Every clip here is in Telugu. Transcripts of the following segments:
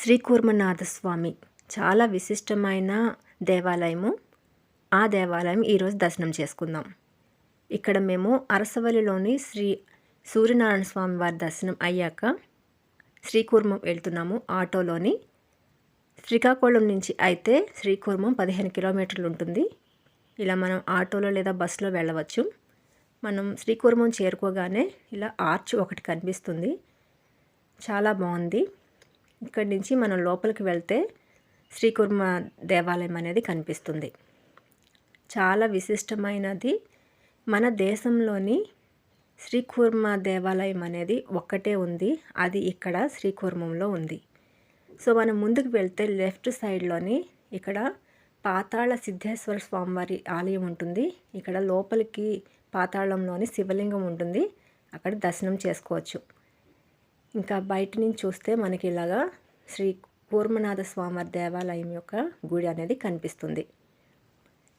శ్రీ కూర్మనాథస్వామి చాలా విశిష్టమైన దేవాలయము. ఆ దేవాలయం ఈరోజు దర్శనం చేసుకుందాం. ఇక్కడ మేము అరసవల్లిలోని శ్రీ సూర్యనారాయణ స్వామి వారి దర్శనం అయ్యాక శ్రీకూర్మం వెళ్తున్నాము ఆటోలోని. శ్రీకాకుళం నుంచి అయితే శ్రీకూర్మం పదిహేను కిలోమీటర్లు ఉంటుంది. ఇలా మనం ఆటోలో లేదా బస్సులో వెళ్ళవచ్చు. మనం శ్రీకూర్మం చేరుకోగానే ఇలా ఆర్చ్ ఒకటి కనిపిస్తుంది. చాలా బాగుంది. ఇక్కడి నుంచి మనం లోపలికి వెళ్తే శ్రీకుర్మ దేవాలయం అనేది కనిపిస్తుంది. చాలా విశిష్టమైనది. మన దేశంలోని శ్రీకూర్మ దేవాలయం అనేది ఒక్కటే ఉంది. అది ఇక్కడ శ్రీకూర్మంలో ఉంది. సో మనం ముందుకు వెళ్తే లెఫ్ట్ సైడ్లోని ఇక్కడ పాతాళ సిద్ధేశ్వర స్వామివారి ఆలయం ఉంటుంది. ఇక్కడ లోపలికి పాతాళంలోని శివలింగం ఉంటుంది. అక్కడ దర్శనం చేసుకోవచ్చు. ఇంకా బయట నుంచి చూస్తే మనకి ఇలాగా శ్రీ కూర్మనాథ స్వామి దేవాలయం యొక్క గుడి అనేది కనిపిస్తుంది.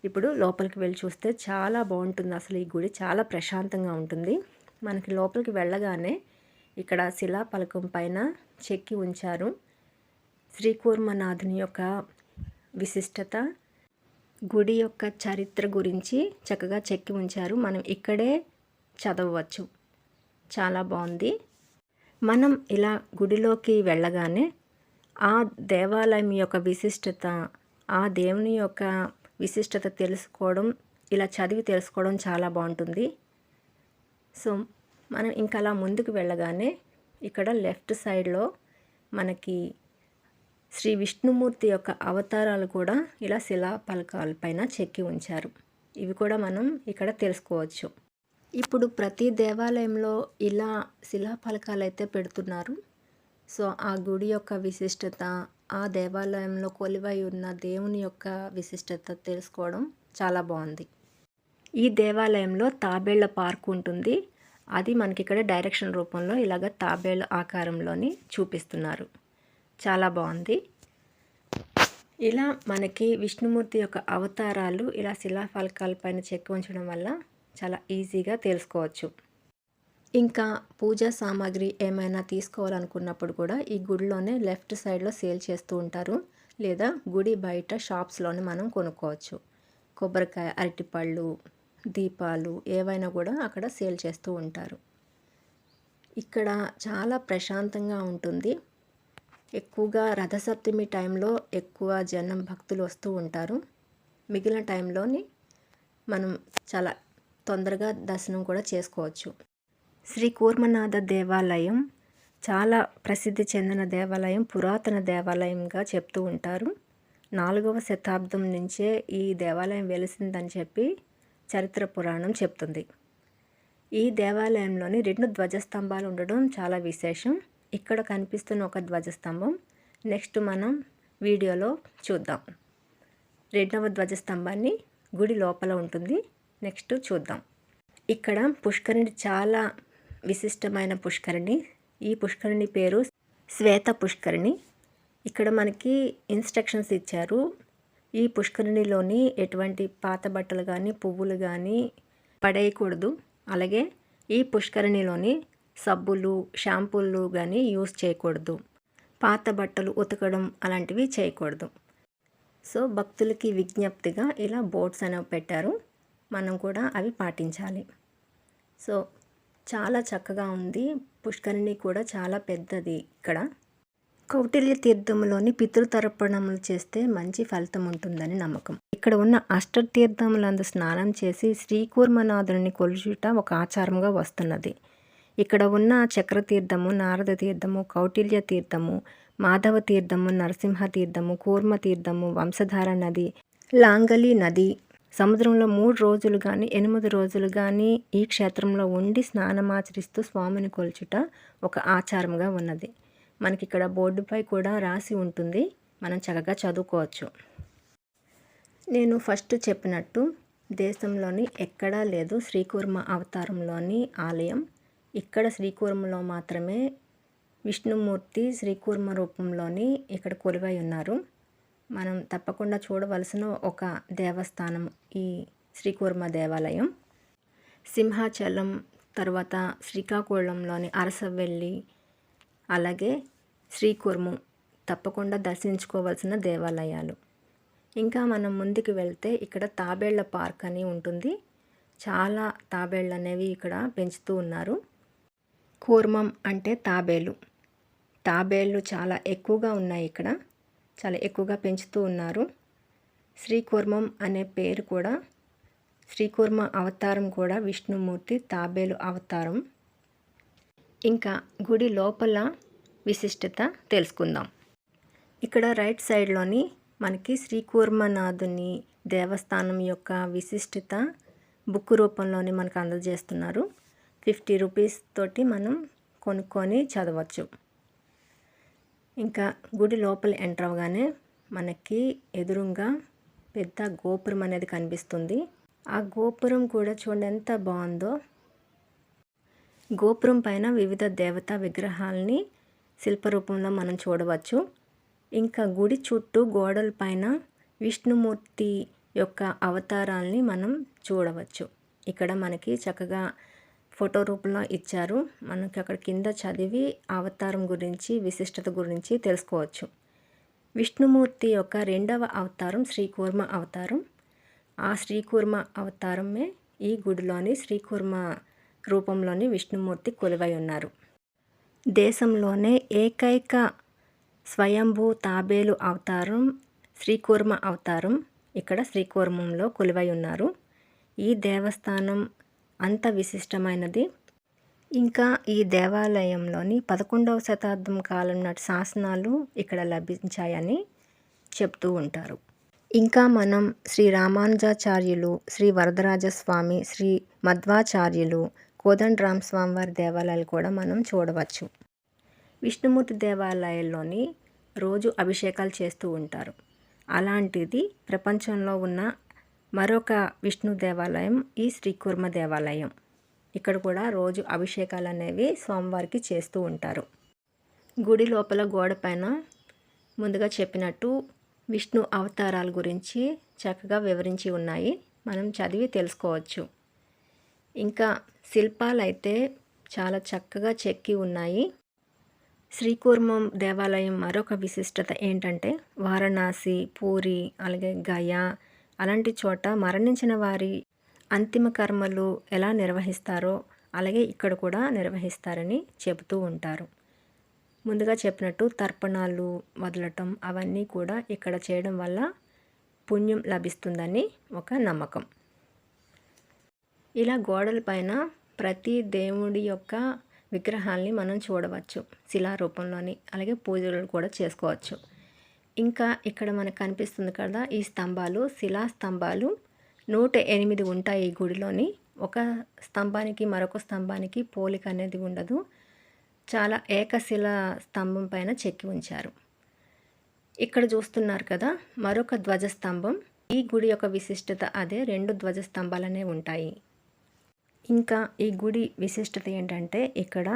ఇప్పుడు లోపలికి వెళ్ళి చూస్తే చాలా బాగుంటుంది. అసలు ఈ గుడి చాలా ప్రశాంతంగా ఉంటుంది. మనకి లోపలికి వెళ్ళగానే ఇక్కడ శిలా పలకం పైన చెక్కి ఉంచారు. శ్రీ కూర్మనాథుని యొక్క విశిష్టత గుడి యొక్క చరిత్ర గురించి చక్కగా చెక్కి ఉంచారు. మనం ఇక్కడే చదవవచ్చు. చాలా బాగుంది. మనం ఇలా గుడిలోకి వెళ్ళగానే ఆ దేవాలయం యొక్క విశిష్టత ఆ దేవుని యొక్క విశిష్టత తెలుసుకోవడం ఇలా చదివి తెలుసుకోవడం చాలా బాగుంటుంది. సో మనం ఇంకా అలా ముందుకు వెళ్ళగానే ఇక్కడ లెఫ్ట్ సైడ్లో మనకి శ్రీ విష్ణుమూర్తి యొక్క అవతారాలు కూడా ఇలా శిలా పలకాలపైన చెక్కి ఉంచారు. ఇవి కూడా మనం ఇక్కడ తెలుసుకోవచ్చు. ఇప్పుడు ప్రతి దేవాలయంలో ఇలా శిలాఫలకాలు అయితే పెడుతున్నారు. సో ఆ గుడి యొక్క విశిష్టత ఆ దేవాలయంలో కొలివై ఉన్న దేవుని యొక్క విశిష్టత తెలుసుకోవడం చాలా బాగుంది. ఈ దేవాలయంలో తాబేళ్ళ పార్క్ ఉంటుంది. అది మనకి ఇక్కడ డైరెక్షన్ రూపంలో ఇలాగ తాబేళ్ళ ఆకారంలోని చూపిస్తున్నారు. చాలా బాగుంది. ఇలా మనకి విష్ణుమూర్తి యొక్క అవతారాలు ఇలా శిలాఫలకాల పైన చెక్కి ఉంచడం వల్ల చాలా ఈజీగా తెలుసుకోవచ్చు. ఇంకా పూజా సామాగ్రి ఏమైనా తీసుకోవాలనుకున్నప్పుడు కూడా ఈ గుడిలోనే లెఫ్ట్ సైడ్లో సేల్ చేస్తూ ఉంటారు. లేదా గుడి బయట షాప్స్లోనే మనం కొనుక్కోవచ్చు. కొబ్బరికాయ అరటిపళ్ళు దీపాలు ఏవైనా కూడా అక్కడ సేల్ చేస్తూ ఉంటారు. ఇక్కడ చాలా ప్రశాంతంగా ఉంటుంది. ఎక్కువగా రథసప్తమి టైంలో ఎక్కువ జనం భక్తులు వస్తూ ఉంటారు. మిగిలిన టైంలోని మనం చాలా తొందరగా దర్శనం కూడా చేసుకోవచ్చు. శ్రీ కూర్మనాథ దేవాలయం చాలా ప్రసిద్ధి చెందిన దేవాలయం పురాతన దేవాలయంగా చెప్తూ ఉంటారు. నాలుగవ శతాబ్దం నుంచే ఈ దేవాలయం వెలిసిందని చెప్పి చరిత్ర పురాణం చెప్తుంది. ఈ దేవాలయంలోని రెండు ధ్వజస్తంభాలు ఉండడం చాలా విశేషం. ఇక్కడ కనిపిస్తున్న ఒక ధ్వజస్తంభం. నెక్స్ట్ మనం వీడియోలో చూద్దాం. రెండవ ధ్వజస్తంభాన్ని గుడి లోపల ఉంటుంది. నెక్స్ట్ చూద్దాం. ఇక్కడ పుష్కరిణి చాలా విశిష్టమైన పుష్కరిణి. ఈ పుష్కరిణి పేరు శ్వేత పుష్కరిణి. ఇక్కడ మనకి ఇన్స్ట్రక్షన్స్ ఇచ్చారు. ఈ పుష్కరిణిలోని ఎటువంటి పాత బట్టలు కానీ పువ్వులు కానీ పడేయకూడదు. అలాగే ఈ పుష్కరిణిలోని సబ్బులు షాంపూలు కానీ యూస్ చేయకూడదు. పాత బట్టలు ఉతకడం అలాంటివి చేయకూడదు. సో భక్తులకి విజ్ఞప్తిగా ఇలా బోర్డ్స్ అనేవి పెట్టారు. మనం కూడా అవి పాటించాలి. సో చాలా చక్కగా ఉంది. పుష్కరిణి కూడా చాలా పెద్దది ఇక్కడ. కౌటిల్య తీర్థంలోని పితృతర్పణములు చేస్తే మంచి ఫలితం ఉంటుందని నమ్మకం. ఇక్కడ ఉన్న అష్టతీర్థములందు స్నానం చేసి శ్రీకూర్మనాథుని కొలుచుట ఒక ఆచారంగా వస్తున్నది. ఇక్కడ ఉన్న చక్రతీర్థము నారద తీర్థము కౌటిల్య తీర్థము మాధవ తీర్థము నరసింహ తీర్థము కూర్మ తీర్థము వంశధార నది లాంగలి నది సముద్రంలో మూడు రోజులు కానీ ఎనిమిది రోజులు కానీ ఈ క్షేత్రంలో ఉండి స్నానమాచరిస్తూ స్వామిని కొల్చుట ఒక ఆచారంగా ఉన్నది. మనకి ఇక్కడ బోర్డుపై కూడా రాసి ఉంటుంది. మనం చక్కగా చదువుకోవచ్చు. నేను ఫస్ట్ చెప్పినట్టు దేశంలోని ఎక్కడా లేదు శ్రీకూర్మ అవతారంలోని ఆలయం. ఇక్కడ శ్రీకూర్మలో మాత్రమే విష్ణుమూర్తి శ్రీకూర్మ రూపంలోని ఇక్కడ కొలువై ఉన్నారు. మనం తప్పకుండా చూడవలసిన ఒక దేవస్థానం ఈ శ్రీకూర్మ దేవాలయం. సింహాచలం తర్వాత శ్రీకాకుళంలోని అరసవెల్లి అలాగే శ్రీకూర్మం తప్పకుండా దర్శించుకోవాల్సిన దేవాలయాలు. ఇంకా మనం ముందుకు వెళ్తే ఇక్కడ తాబేళ్ళ పార్క్ అని ఉంటుంది. చాలా తాబేళ్ళు అనేవి ఇక్కడ పెంచుతూ ఉన్నారు. కూర్మం అంటే తాబేలు. తాబేళ్ళు చాలా ఎక్కువగా ఉన్నాయి ఇక్కడ. చాలా ఎక్కువగా పెంచుతూ ఉన్నారు. శ్రీకూర్మం అనే పేరు కూడా శ్రీకూర్మ అవతారం కూడా విష్ణుమూర్తి తాబేలు అవతారం. ఇంకా గుడి లోపల విశిష్టత తెలుసుకుందాం. ఇక్కడ రైట్ సైడ్లోని మనకి శ్రీకూర్మనాథుని దేవస్థానం యొక్క విశిష్టత బుక్ రూపంలోనే మనకు అందజేస్తున్నారు. ఫిఫ్టీ రూపీస్ తోటి మనం కొనుక్కొని చదవచ్చు. ఇంకా గుడి లోపల ఎంటర్ అవగానే మనకి ఎదురుగా పెద్ద గోపురం అనేది కనిపిస్తుంది. ఆ గోపురం కూడా చూడండి ఎంత బాగుందో. గోపురం పైన వివిధ దేవతా విగ్రహాలని శిల్పరూపంలో మనం చూడవచ్చు. ఇంకా గుడి చుట్టూ గోడల పైన విష్ణుమూర్తి యొక్క అవతారాల్ని మనం చూడవచ్చు. ఇక్కడ మనకి చక్కగా ఫోటో రూపంలో ఇచ్చారు. మనకి అక్కడ కింద చదివి అవతారం గురించి విశిష్టత గురించి తెలుసుకోవచ్చు. విష్ణుమూర్తి యొక్క రెండవ అవతారం శ్రీకూర్మ అవతారం. ఆ శ్రీకూర్మ అవతారమే ఈ గుడిలోని శ్రీకూర్మ రూపంలోని విష్ణుమూర్తి కొలువై ఉన్నారు. దేశంలోనే ఏకైక స్వయంభూ తాబేలు అవతారం శ్రీకూర్మ అవతారం ఇక్కడ శ్రీకూర్మంలో కొలువై ఉన్నారు. ఈ దేవస్థానం అంత విశిష్టమైనది. ఇంకా ఈ దేవాలయంలోని పదకొండవ శతాబ్దం కాలం నాటి శాసనాలు ఇక్కడ లభించాయని చెప్తూ ఉంటారు. ఇంకా మనం శ్రీ రామానుజాచార్యులు శ్రీ వరదరాజస్వామి శ్రీ మధ్వాచార్యులు కోదండరామ స్వామి వారి దేవాలయాలు కూడా మనం చూడవచ్చు. విష్ణుమూర్తి దేవాలయాల్లోని రోజు అభిషేకాలు చేస్తూ ఉంటారు. అలాంటిది ప్రపంచంలో ఉన్న మరొక విష్ణు దేవాలయం ఈ శ్రీకూర్మ దేవాలయం. ఇక్కడ కూడా రోజు అభిషేకాలు అనేవి స్వామివారికి చేస్తూ ఉంటారు. గుడి లోపల గోడ పైన ముందుగా చెప్పినట్టు విష్ణు అవతారాల గురించి చక్కగా వివరించి ఉన్నాయి. మనం చదివి తెలుసుకోవచ్చు. ఇంకా శిల్పాలు అయితే చాలా చక్కగా చెక్కి ఉన్నాయి. శ్రీకూర్మం దేవాలయం మరొక విశిష్టత ఏంటంటే వారణాసి పూరి అలాగే గయా అలాంటి చోట మరణించిన వారి అంతిమ కర్మలు ఎలా నిర్వహిస్తారో అలాగే ఇక్కడ కూడా నిర్వహిస్తారని చెబుతూ ఉంటారు. ముందుగా చెప్పినట్టు తర్పణాలు వదలటం అవన్నీ కూడా ఇక్కడ చేయడం వల్ల పుణ్యం లభిస్తుందని ఒక నమ్మకం. ఇలా గోడల పైన ప్రతి దేవుడి యొక్క విగ్రహాల్ని మనం చూడవచ్చు. శిలారూపంలోని అలాగే పూజలు కూడా చేసుకోవచ్చు. ఇంకా ఇక్కడ మనకు కనిపిస్తుంది కదా ఈ స్తంభాలు శిలా స్తంభాలు. నూట ఎనిమిది ఉంటాయి ఈ గుడిలోని. ఒక స్తంభానికి మరొక స్తంభానికి పోలిక అనేది ఉండదు. చాలా ఏకశిల స్తంభం పైన చెక్కి ఉంచారు. ఇక్కడ చూస్తున్నారు కదా మరొక ధ్వజస్తంభం ఈ గుడి యొక్క విశిష్టత అదే రెండు ధ్వజస్తంభాలనే ఉంటాయి. ఇంకా ఈ గుడి విశిష్టత ఏంటంటే ఇక్కడ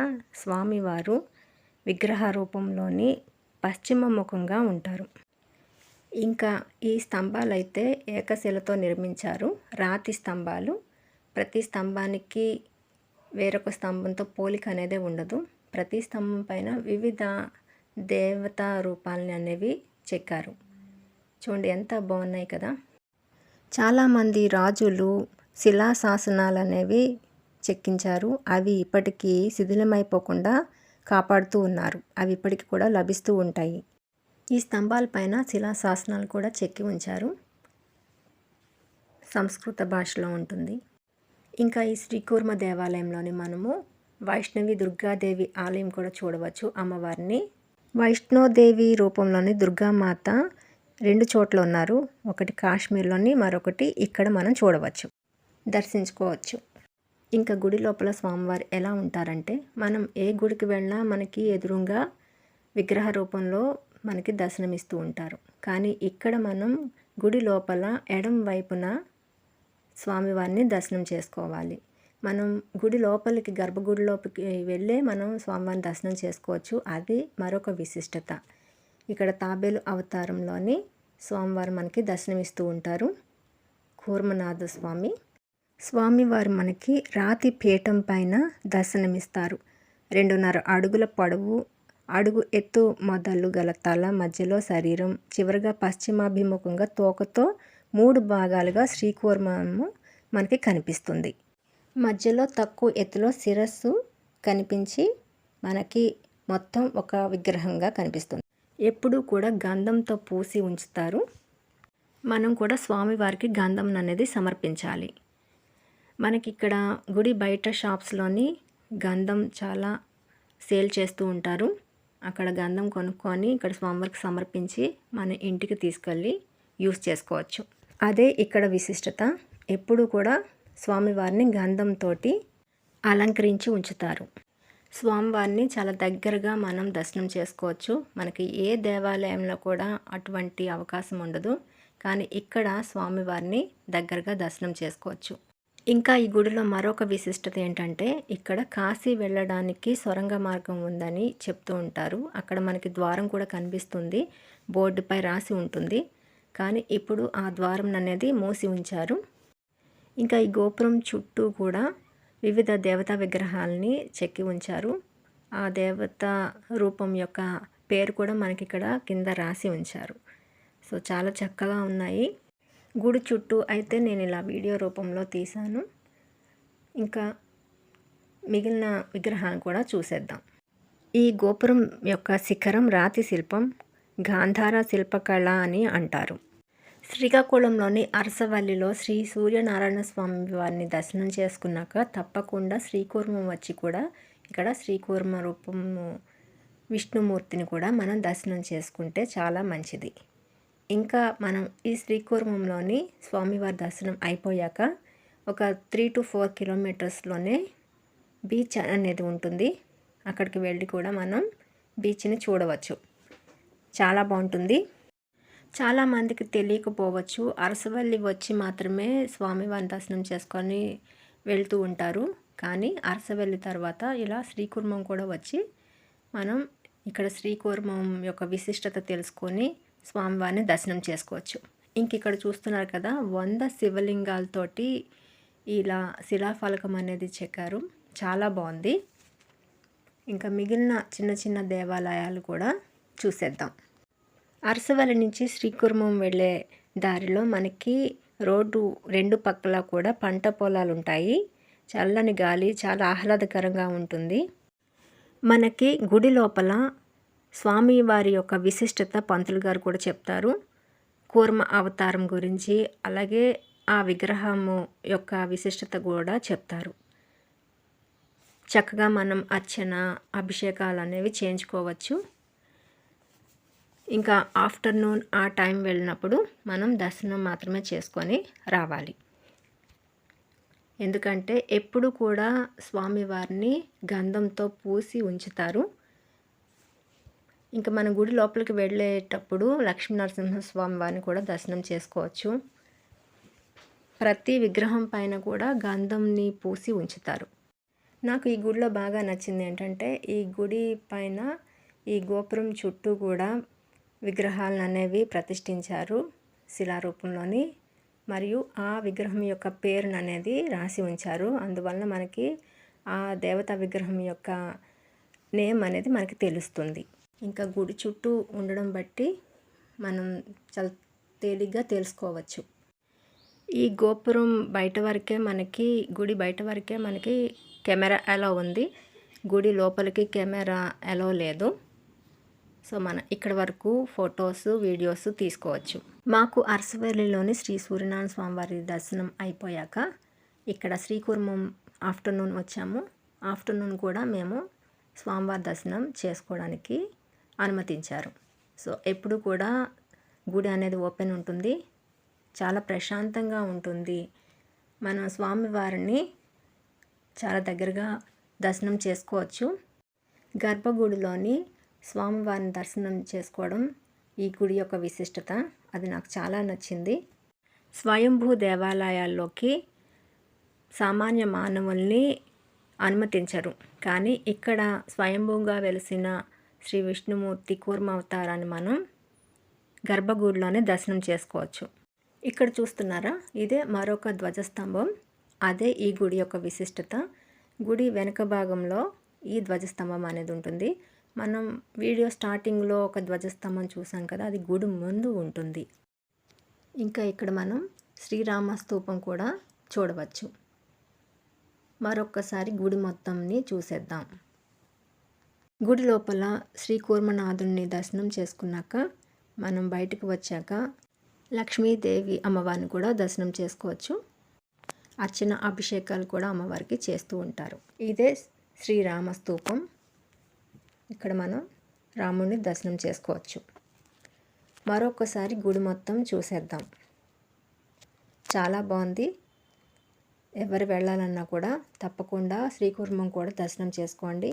స్వామివారు విగ్రహ రూపంలోని పశ్చిమ ముఖంగా ఉంటారు. ఇంకా ఈ స్తంభాలైతే ఏకశిలతో నిర్మించారు. రాతి స్తంభాలు. ప్రతి స్తంభానికి వేరొక స్తంభంతో పోలిక అనేది ఉండదు. ప్రతి స్తంభం పైన వివిధ దేవతా రూపాలని అనేవి చెక్కారు. చూడండి ఎంత బాగున్నాయి కదా. చాలామంది రాజులు శిలాశాసనాలు అనేవి చెక్కించారు. అవి ఇప్పటికీ శిథిలమైపోకుండా కాపాడుతూ ఉన్నారు. అవి ఇప్పటికి కూడా లభిస్తూ ఉంటాయి. ఈ స్తంభాల పైన శిలాశాసనాలు కూడా చెక్కి ఉంచారు. సంస్కృత భాషలో ఉంటుంది. ఇంకా ఈ శ్రీకూర్మ దేవాలయంలోని మనము వైష్ణవి దుర్గాదేవి ఆలయం కూడా చూడవచ్చు అమ్మవారిని. వైష్ణోదేవి రూపంలోని దుర్గామాత రెండు చోట్ల ఉన్నారు. ఒకటి కాశ్మీర్లోని మరొకటి ఇక్కడ మనం చూడవచ్చు. దర్శించుకోవచ్చు. ఇంకా గుడి లోపల స్వామివారు ఎలా ఉంటారంటే మనం ఏ గుడికి వెళ్ళినా మనకి ఎదురుగా విగ్రహ రూపంలో మనకి దర్శనమిస్తూ ఉంటారు. కానీ ఇక్కడ మనం గుడి లోపల ఎడం వైపున స్వామివారిని దర్శనం చేసుకోవాలి. మనం గుడి లోపలికి గర్భగుడి లోపలికి వెళ్ళే మనం స్వామివారిని దర్శనం చేసుకోవచ్చు. అది మరొక విశిష్టత. ఇక్కడ తాబేలు అవతారంలోని స్వామివారు మనకి దర్శనమిస్తూ ఉంటారు. కూర్మనాథ స్వామి స్వామివారు మనకి రాతి పీఠం పైన దర్శనమిస్తారు. రెండున్నర అడుగుల పొడవు అడుగు ఎత్తు మొదలు గల తల మధ్యలో శరీరం చివరిగా పశ్చిమాభిముఖంగా తోకతో మూడు భాగాలుగా శ్రీకూర్మము మనకి కనిపిస్తుంది. మధ్యలో తక్కువ ఎత్తులో శిరస్సు కనిపించి మనకి మొత్తం ఒక విగ్రహంగా కనిపిస్తుంది. ఎప్పుడూ కూడా గంధంతో పూసి ఉంచుతారు. మనం కూడా స్వామివారికి గంధం అనేది సమర్పించాలి. మనకి ఇక్కడ గుడి బయట షాప్స్లోని గంధం చాలా సేల్ చేస్తూ ఉంటారు. అక్కడ గంధం కొనుక్కొని ఇక్కడ స్వామివారికి సమర్పించి మన ఇంటికి తీసుకెళ్ళి యూస్ చేసుకోవచ్చు. అదే ఇక్కడ విశిష్టత ఎప్పుడు కూడా స్వామివారిని గంధంతో అలంకరించి ఉంచుతారు. స్వామివారిని చాలా దగ్గరగా మనం దర్శనం చేసుకోవచ్చు. మనకి ఏ దేవాలయంలో కూడా అటువంటి అవకాశం ఉండదు. కానీ ఇక్కడ స్వామివారిని దగ్గరగా దర్శనం చేసుకోవచ్చు. ఇంకా ఈ గుడిలో మరొక విశిష్టత ఏంటంటే ఇక్కడ కాశీ వెళ్ళడానికి సొరంగ మార్గం ఉందని చెప్తూ ఉంటారు. అక్కడ మనకి ద్వారం కూడా కనిపిస్తుంది. బోర్డుపై రాసి ఉంటుంది. కానీ ఇప్పుడు ఆ ద్వారం అనేది మూసి ఉంచారు. ఇంకా ఈ గోపురం చుట్టూ కూడా వివిధ దేవతా విగ్రహాలని చెక్కి ఉంచారు. ఆ దేవత రూపం యొక్క పేరు కూడా మనకి ఇక్కడ కింద రాసి ఉంచారు. సో చాలా చక్కగా ఉన్నాయి. గుడి చుట్టూ అయితే నేను ఇలా వీడియో రూపంలో తీశాను. ఇంకా మిగిలిన విగ్రహాన్ని కూడా చూసేద్దాం. ఈ గోపురం యొక్క శిఖరం రాతి శిల్పం గాంధార శిల్పకళ అని అంటారు. శ్రీకాకుళంలోని అరసవల్లిలో శ్రీ సూర్యనారాయణ స్వామి వారిని దర్శనం చేసుకున్నాక తప్పకుండా శ్రీకూర్మం వచ్చి కూడా ఇక్కడ శ్రీకూర్మ రూపము విష్ణుమూర్తిని కూడా మనం దర్శనం చేసుకుంటే చాలా మంచిది. ఇంకా మనం ఈ శ్రీకూర్మంలోని స్వామివారి దర్శనం అయిపోయాక ఒక త్రీ టు ఫోర్ కిలోమీటర్స్లోనే బీచ్ అనేది ఉంటుంది. అక్కడికి వెళ్ళి కూడా మనం బీచ్ని చూడవచ్చు. చాలా బాగుంటుంది. చాలామందికి తెలియకపోవచ్చు. అరసవల్లి వచ్చి మాత్రమే స్వామివారి దర్శనం చేసుకొని వెళ్తూ ఉంటారు. కానీ అరసవల్లి తర్వాత ఇలా శ్రీకూర్మం కూడా వచ్చి మనం ఇక్కడ శ్రీకూర్మం యొక్క విశిష్టత తెలుసుకొని స్వామివారిని దర్శనం చేసుకోవచ్చు. ఇంక ఇక్కడ చూస్తున్నారు కదా వంద శివలింగాలతోటి ఇలా శిలాఫలకం అనేది చెక్కారు. చాలా బాగుంది. ఇంకా మిగిలిన చిన్న చిన్న దేవాలయాలు కూడా చూసేద్దాం. అరసవల్లి నుంచి శ్రీకుర్మం వెళ్ళే దారిలో మనకి రోడ్డు రెండు పక్కల కూడా పంట పొలాలు ఉంటాయి. చల్లని గాలి చాలా ఆహ్లాదకరంగా ఉంటుంది. మనకి గుడి లోపల స్వామివారి యొక్క విశిష్టత పంతులు గారు కూడా చెప్తారు. కూర్మ అవతారం గురించి అలాగే ఆ విగ్రహము యొక్క విశిష్టత కూడా చెప్తారు. చక్కగా మనం అర్చన అభిషేకాలు అనేవి చేయించుకోవచ్చు. ఇంకా ఆఫ్టర్నూన్ ఆ టైం వెళ్ళినప్పుడు మనం దర్శనం మాత్రమే చేసుకొని రావాలి. ఎందుకంటే ఎప్పుడు కూడా స్వామివారిని గంధంతో పూసి ఉంచుతారు. ఇంకా మన గుడి లోపలికి వెళ్ళేటప్పుడు లక్ష్మీనరసింహస్వామి వారిని కూడా దర్శనం చేసుకోవచ్చు. ప్రతి విగ్రహం పైన కూడా గంధంని పూసి ఉంచుతారు. నాకు ఈ గుడిలో బాగా నచ్చింది ఏంటంటే ఈ గుడి పైన ఈ గోపురం చుట్టూ కూడా విగ్రహాలను అనేవి ప్రతిష్ఠించారు శిలారూపంలోని. మరియు ఆ విగ్రహం యొక్క పేరును అనేది రాసి ఉంచారు. అందువలన మనకి ఆ దేవతా విగ్రహం యొక్క నేమ్ అనేది మనకి తెలుస్తుంది. ఇంకా గుడి చుట్టూ ఉండడం బట్టి మనం చాలా తేలిగ్గా తెలుసుకోవచ్చు. ఈ గోపురం బయట వరకే మనకి గుడి బయట వరకే మనకి కెమెరా అలో ఉంది. గుడి లోపలికి కెమెరా అలో లేదు. సో మన ఇక్కడ వరకు ఫొటోస్ వీడియోస్ తీసుకోవచ్చు. మాకు అరసవల్లిలోని శ్రీ సూర్యనారాయణ స్వామివారి దర్శనం అయిపోయాక ఇక్కడ శ్రీకుర్మం ఆఫ్టర్నూన్ వచ్చాము. ఆఫ్టర్నూన్ కూడా మేము స్వామివారి దర్శనం చేసుకోవడానికి అనుమతించారు. సో ఎప్పుడు కూడా గుడి అనేది ఓపెన్ ఉంటుంది. చాలా ప్రశాంతంగా ఉంటుంది. మనం స్వామివారిని చాలా దగ్గరగా దర్శనం చేసుకోవచ్చు. గర్భగుడిలోని స్వామివారిని దర్శనం చేసుకోవడం ఈ గుడి యొక్క విశిష్టత. అది నాకు చాలా నచ్చింది. స్వయంభూ దేవాలయాల్లోకి సామాన్య మానవుల్ని అనుమతించరు. కానీ ఇక్కడ స్వయంభూగా వెలిసిన శ్రీ విష్ణుమూర్తి కూర్మ అవతారాన్ని మనం గర్భగుడిలోనే దర్శనం చేసుకోవచ్చు. ఇక్కడ చూస్తున్నారా? ఇదే మరొక ధ్వజస్తంభం. అదే ఈ గుడి యొక్క విశిష్టత. గుడి వెనుక భాగంలో ఈ ధ్వజస్తంభం అనేది ఉంటుంది. మనం వీడియో స్టార్టింగ్లో ఒక ధ్వజస్తంభం చూసాం కదా అది గుడి ముందు ఉంటుంది. ఇంకా ఇక్కడ మనం శ్రీరామ స్తూపం కూడా చూడవచ్చు. మరొక్కసారి గుడి మొత్తంని చూసేద్దాం. గుడి లోపల శ్రీ కూర్మనాథుని దర్శనం చేసుకున్నాక మనం బయటకు వచ్చాక లక్ష్మీదేవి అమ్మవారిని కూడా దర్శనం చేసుకోవచ్చు. అర్చన అభిషేకాలు కూడా అమ్మవారికి చేస్తూ ఉంటారు. ఇదే శ్రీరామ స్తూపం. ఇక్కడ మనం రాముడిని దర్శనం చేసుకోవచ్చు. మరొకసారి గుడి మొత్తం చూసేద్దాం. చాలా బాగుంది. ఎవరు వెళ్ళాలన్నా కూడా తప్పకుండా శ్రీకుర్మం కూడా దర్శనం చేసుకోండి.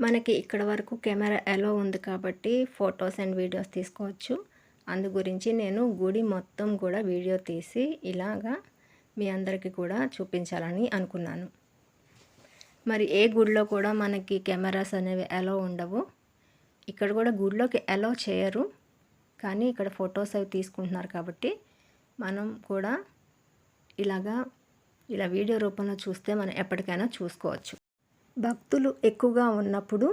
మనకి ఇక్కడ వరకు కెమెరా ఎలా ఉంది కాబట్టి ఫొటోస్ అండ్ వీడియోస్ తీసుకోవచ్చు. అందు గురించి నేను గుడి మొత్తం కూడా వీడియో తీసి ఇలాగా మీ అందరికీ కూడా చూపించాలని అనుకున్నాను. మరి ఏ గుడిలో కూడా మనకి కెమెరాస్ అనేవి ఎలా ఉండవు. ఇక్కడ కూడా గుడిలోకి ఎలా చేయరు. కానీ ఇక్కడ ఫొటోస్ అవి తీసుకుంటున్నారు కాబట్టి మనం కూడా ఇలాగా ఇలా వీడియో రూపంలో చూస్తే మనం ఎప్పటికైనా చూసుకోవచ్చు. భక్తులు ఎక్కువగా ఉన్నప్పుడు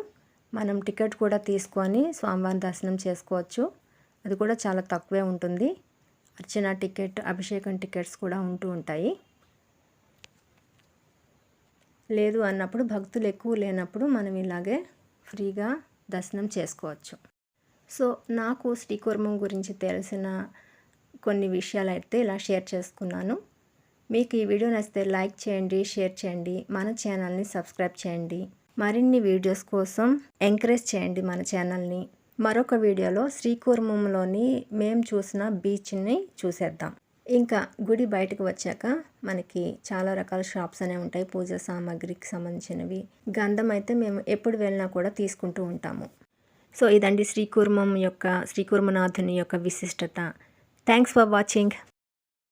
మనం టికెట్ కూడా తీసుకొని స్వామివారి దర్శనం చేసుకోవచ్చు. అది కూడా చాలా తక్కువే ఉంటుంది. అర్చన టికెట్ అభిషేకం టికెట్స్ కూడా ఉంటూ ఉంటాయి. లేదు అన్నప్పుడు భక్తులు ఎక్కువ లేనప్పుడు మనం ఇలాగే ఫ్రీగా దర్శనం చేసుకోవచ్చు. సో నాకు శ్రీకుర్మం గురించి తెలిసిన కొన్ని విషయాలు అయితే ఇలా షేర్ చేసుకున్నాను. మీకు ఈ వీడియో నచ్చితే లైక్ చేయండి షేర్ చేయండి మన ఛానల్ని సబ్స్క్రైబ్ చేయండి. మరిన్ని వీడియోస్ కోసం ఎంకరేజ్ చేయండి మన ఛానల్ని. మరొక వీడియోలో శ్రీకూర్మంలోని మేము చూసిన బీచ్ని చూసేద్దాం. ఇంకా గుడి బయటకు వచ్చాక మనకి చాలా రకాల షాప్స్ అనేవి ఉంటాయి పూజ సామాగ్రికి సంబంధించినవి. గంధం అయితే మేము ఎప్పుడు వెళ్ళినా కూడా తీసుకుంటూ ఉంటాము. సో ఇదండి శ్రీకూర్మం యొక్క శ్రీకూర్మనాథుని యొక్క విశిష్టత. Thanks for watching